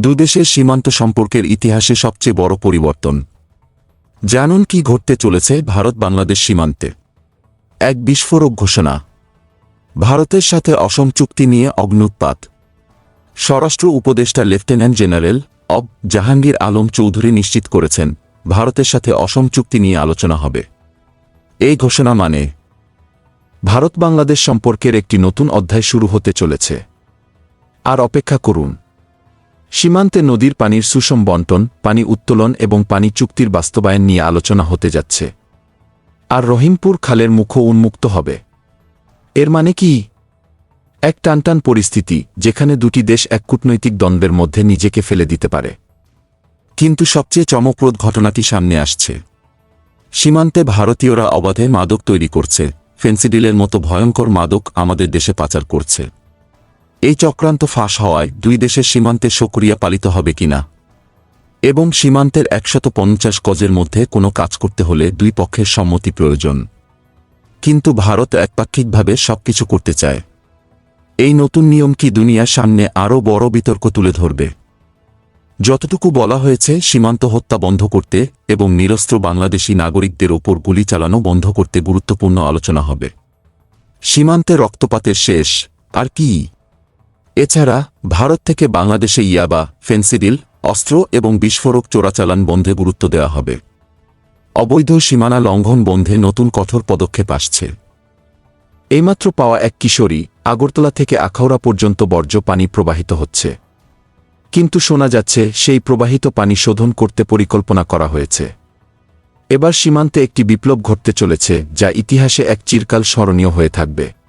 দুদেশের সীমান্ত সম্পর্কের ইতিহাসে সবচেয়ে বড় পরিবর্তন। জানুন কি ঘটতে চলেছে ভারত বাংলাদেশ সীমান্তে। এক বিস্ফোরক ঘোষণা। ভারতের সাথে অসম চুক্তি নিয়ে অগ্নুৎপাত স্বরাষ্ট্র উপদেষ্টা লেফটেন্যান্ট জেনারেল অব জাহাঙ্গীর আলম চৌধুরী নিশ্চিত করেছেন, ভারতের সাথে অসম চুক্তি নিয়ে আলোচনা হবে। এই ঘোষণা মানে ভারত বাংলাদেশ সম্পর্কের একটি নতুন অধ্যায় শুরু হতে চলেছে। আর অপেক্ষা করুন। সীমান্তে নদীর পানির সুষম বন্টন, পানি উত্তোলন এবং পানি চুক্তির বাস্তবায়ন নিয়ে আলোচনা হতে যাচ্ছে। আর রহিমপুর খালের মুখও উন্মুক্ত হবে। এর মানে কি? এক টানটান পরিস্থিতি, যেখানে দুটি দেশ এক কূটনৈতিক দ্বন্দ্বের মধ্যে নিজেকে ফেলে দিতে পারে। কিন্তু সবচেয়ে চমকপ্রদ ঘটনাটি সামনে আসছে। সীমান্তে ভারতীয়রা অবাধে মাদক তৈরি করছে, ফেন্সিডিলের মতো ভয়ঙ্কর মাদক আমাদের দেশে পাচার করছে। এই চক্রান্ত ফাঁস হওয়ায় দুই দেশের সীমান্তে সক্রিয়া পালিত হবে কিনা? এবং সীমান্তের একশত পঞ্চাশ গজের মধ্যে কোনো কাজ করতে হলে দুই পক্ষের সম্মতি প্রয়োজন। কিন্তু ভারত একপাক্ষিকভাবে সবকিছু করতে চায়। এই নতুন নিয়ম কি দুনিয়ার সামনে আরও বড় বিতর্ক তুলে ধরবে? যতটুকু বলা হয়েছে, সীমান্ত হত্যা বন্ধ করতে এবং নিরস্ত্র বাংলাদেশি নাগরিকদের ওপর গুলি চালানো বন্ধ করতে গুরুত্বপূর্ণ আলোচনা হবে। সীমান্তে রক্তপাতের শেষ, আর কি? এছাড়া, ভারত থেকে বাংলাদেশে ইয়াবা, ফেন্সিডিল, অস্ত্র এবং বিস্ফোরক চোরাচালান বন্ধে গুরুত্ব দেওয়া হবে। অবৈধ সীমানা লঙ্ঘন বন্ধে নতুন কঠোর পদক্ষেপ আসছে। এইমাত্র পাওয়া এক কিশোরী আগরতলা থেকে আখাউড়া পর্যন্ত বর্জ্য পানি প্রবাহিত হচ্ছে। কিন্তু শোনা যাচ্ছে, সেই প্রবাহিত পানি শোধন করতে পরিকল্পনা করা হয়েছে। এবার সীমান্তে একটি বিপ্লব ঘটতে চলেছে, যা ইতিহাসে এক চিরকাল স্মরণীয় হয়ে থাকবে।